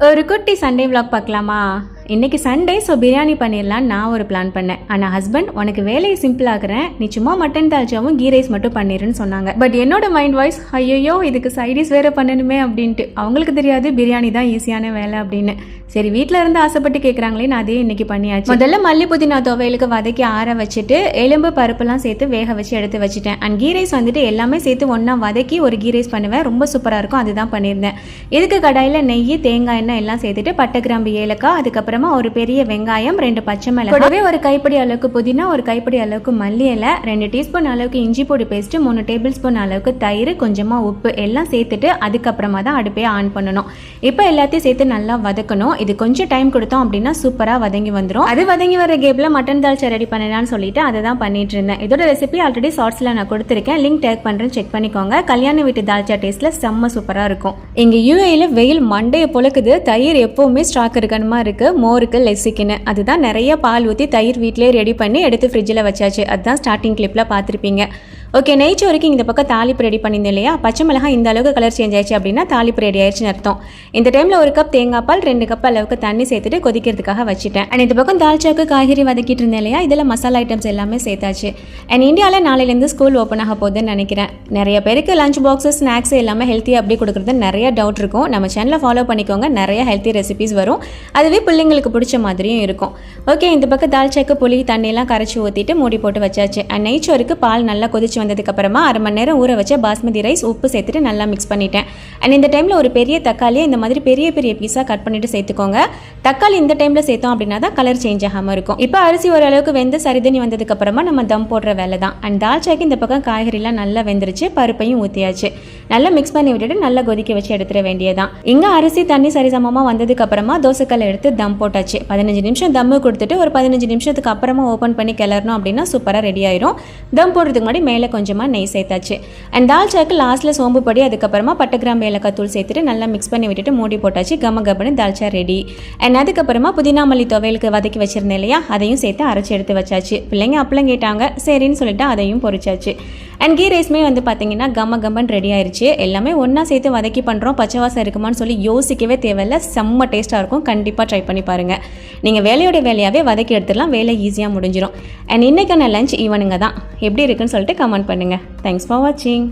ஒரு குட்டி Sunday vlog பார்க்கலாமா? இன்னைக்கு சண்டே ஸோ பிரியாணி பண்ணிடலான்னு நான் ஒரு பிளான் பண்ணேன். ஆனால் ஹஸ்பண்ட் உனக்கு வேலையை சிம்பிளாகிறேன் நீ சும்மா மட்டன் தால்ச்சாவும் கீ ரைஸ் மட்டும் பண்ணிடுன்னு சொன்னாங்க. பட் என்னோட மைண்ட் வாய்ஸ் ஐயோ இதுக்கு சைடிஸ் வேற பண்ணணுமே அப்படின்ட்டு. அவங்களுக்கு தெரியாது பிரியாணி தான் ஈஸியான வேலை அப்படின்னு. சரி வீட்டில் இருந்து ஆசைப்பட்டு கேட்குறாங்களே நான் அதே இன்னைக்கு பண்ணியாச்சு. முதல்ல மல்லி புதினா துவையலுக்கு வதக்கி ஆற வச்சுட்டு எலும்பு பருப்புலாம் சேர்த்து வேக வச்சு எடுத்து வச்சுட்டேன். அண்ட் கீ ரைஸ் வந்துட்டு எல்லாமே சேர்த்து ஒன்றா வதக்கி ஒரு கீ ரைஸ் பண்ணுவேன். ரொம்ப சூப்பராக இருக்கும் அதுதான் பண்ணியிருந்தேன். இதுக்கு கடாயில் நெய் தேங்காய் எண்ணெய் எல்லாம் சேர்த்துட்டு பட்டை கிராம்பு ஏலக்காய் அதுக்கப்புறம் ஒரு பெரிய வெங்காயம் ரெண்டு பச்சை மிளகாய். கூடவே ஒரு கைப்பிடி அளவுக்கு புதினா ஒரு கைப்பிடி அளவுக்கு மல்லி இலை ரெண்டு டீஸ்பூன் அளவுக்கு இஞ்சி பொடி பேஸ்ட்டு மூணு டேபிள் ஸ்பூன் அளவுக்கு தயிர் கொஞ்சமாக உப்பு எல்லாம் சேர்த்துட்டு அதுக்கப்புறமா தான் அடுப்பே ஆன் பண்ணணும். இப்போ எல்லாத்தையும் சேர்த்து நல்லா வதக்கணும். இது கொஞ்சம் டைம் கொடுத்தோம் அப்படின்னா சூப்பராக வதங்கி வந்துடும் அது வதங்கி வர கேப்பில் மட்டன் தால்ச்சா ரெடி பண்ணலாம்னு சொல்லிட்டு அதை தான் பண்ணிட்டு இருந்தேன். இதோட ரெசிபி ஆல்ரெடி ஷார்ட்ஸில் நான் கொடுத்துருக்கேன். லிங்க் டேக் பண்ணுறேன் செக் பண்ணிக்கோங்க. கல்யாண வீட்டு தால்ச்சா டேஸ்ட்டில் செம்ம சூப்பராக இருக்கும். இங்கே யூஏயில் வெயில் மண்டையை பொழுக்குது. தயிர் எப்போவுமே ஸ்டாக் இருக்கணுமா இருக்குது மோருக்கு லெசிக்கின்னு. அதுதான் நிறைய பால் ஊற்றி தயிர் வீட்டிலே ரெடி பண்ணி எடுத்து ஃப்ரிட்ஜில் வச்சாச்சு. அதுதான் ஸ்டார்டிங் கிளிப்பில் பார்த்துருப்பீங்க. ஓகே நெய்ச்சோறுக்கு இந்த பக்கம் தாளிப்பு ரெடி பண்ணியிருந்தேன் இல்லையா? பச்சை மிளகாய் இந்த அளவுக்கு கலர் சேஞ்ச் ஆயிடுச்சு அப்படின்னா தாலிப்பு ரெடி ஆயிடுச்சுன்னு அர்த்தம். இந்த டைமில் ஒரு கப் தேங்காய் பால் ரெண்டு கப் அளவுக்கு தண்ணி சேர்த்துட்டு கொதிக்கிறதுக்காக வச்சுட்டேன். அண்ட் இந்த பக்கம் தால்ச்சாக்கு காய்கறி வதக்கிட்டு இருந்தேன் இல்லையா? இதில் மசாலா ஐட்டம்ஸ் எல்லாமே சேர்த்தாச்சு. அண்ட் இந்தியாவில் நாளையிலேருந்து ஸ்கூல் ஓப்பன் ஆக போகுதுன்னு நினைக்கிறேன். நிறைய பேருக்கு லஞ்ச் பாக்ஸு ஸ்நாக்ஸ் எல்லாமே ஹெல்த்தியாக அப்படி கொடுக்குறது நிறைய டவுட் இருக்கும். நம்ம சேனலை ஃபாலோ பண்ணிக்கோங்க. நிறைய ஹெல்த்தி ரெசிபிஸ் வரும். அதுவே பிள்ளைங்களுக்கு பிடிச்ச மாதிரியும் இருக்கும். ஓகே இந்த பக்கம் தால்ச்சாக்கு புளி தண்ணியெல்லாம் கரைச்சி ஊற்றிட்டு மூடி போட்டு வச்சாச்சு. அண்ட் நெய்ச்சோறுக்கு பால் நல்லா கொதிச்சு வந்ததுக்கப்புறமா அரை மணி நேரம் ஊற வச்ச பாஸ்மதி ரைஸ் உப்பு சேர்த்துட்டு நல்லா மிக்ஸ் பண்ணிட்டேன். அண்ட் இந்த டைமில் ஒரு பெரிய தக்காளியை இந்த மாதிரி பெரிய பெரிய பீஸாக கட் பண்ணிட்டு சேர்த்துக்கோங்க. தக்காளி இந்த டைமில் சேர்த்தோம் அப்படின்னா தான் கலர் சேஞ்ச் ஆகாமல் இருக்கும். இப்போ அரிசி ஓரளவுக்கு வெந்து சரிதண்ணி வந்ததுக்கப்புறமா நம்ம தம் போடுற வேலை தான் அண்ட் தால்ச்சாக்கு இந்த பக்கம் காய்கறிலாம் நல்லா வெந்துருச்சு பருப்பையும் ஊற்றியாச்சு நல்லா மிக்ஸ் பண்ணி விட்டுட்டு நல்லா கொதிக்க வச்சு எடுத்துட வேண்டியதான் இங்கே அரிசி தண்ணி சரிசமமாக வந்ததுக்கப்புறமா தோசைக்கல் எடுத்து தம் போட்டாச்சு. பதினஞ்சு நிமிஷம் தம்மு கொடுத்துட்டு ஒரு பதினஞ்சு நிமிஷத்துக்கு அப்புறமா ஓப்பன் பண்ணி கிளறணும் அப்படின்னா சூப்பராக ரெடி ஆயிரும். தம் போடுறதுக்கு முன்னாடி மேலே கொஞ்சமாக நெய் சேர்த்தாச்சு. அண்ட் தால்ச்சாக்கு லாஸ்ட்டில் சோம்பு படி அதுக்கப்புறமா பட்ட கிராம்பு ஏலக்காய் தூள் சேர்த்துட்டு நல்லா மிக்ஸ் பண்ணி விட்டுட்டு மூடி போட்டாச்சு. கம கபனு தால்ச்சா ரெடி அண்ட் அதுக்கப்புறமா புதினா மல்லி துவையலுக்கு வதக்கி வச்சிருந்தேன் இல்லையா அதையும் சேர்த்து அரைச்சி எடுத்து வச்சாச்சு. பிள்ளைங்க அப்பளம் கேட்டாங்க சரின்னு சொல்லிட்டு அதையும் பொரிச்சாச்சு. அண்ட் கீ ரைஸ்மே வந்து பார்த்தீங்கன்னா கம கமன் ரெடி வச்சு எல்லாமே ஒன்றா சேர்த்து வதக்கி பண்ணுறோம் பச்சை வாசம் இருக்குமான்னு சொல்லி யோசிக்கவே தேவையில்ல. செம்ம டேஸ்ட்டாக இருக்கும். கண்டிப்பாக ட்ரை பண்ணி பாருங்கள் நீங்கள் வேலையோட வேலையாகவே வதக்கி எடுத்துடலாம். வேலை ஈஸியாக முடிஞ்சிடும் அண்ட் இன்றைக்கான லஞ்ச் ஈவனுங்க தான். எப்படி இருக்குன்னு சொல்லிட்டு கமெண்ட் பண்ணுங்கள் தேங்க்ஸ் ஃபார் வாட்சிங்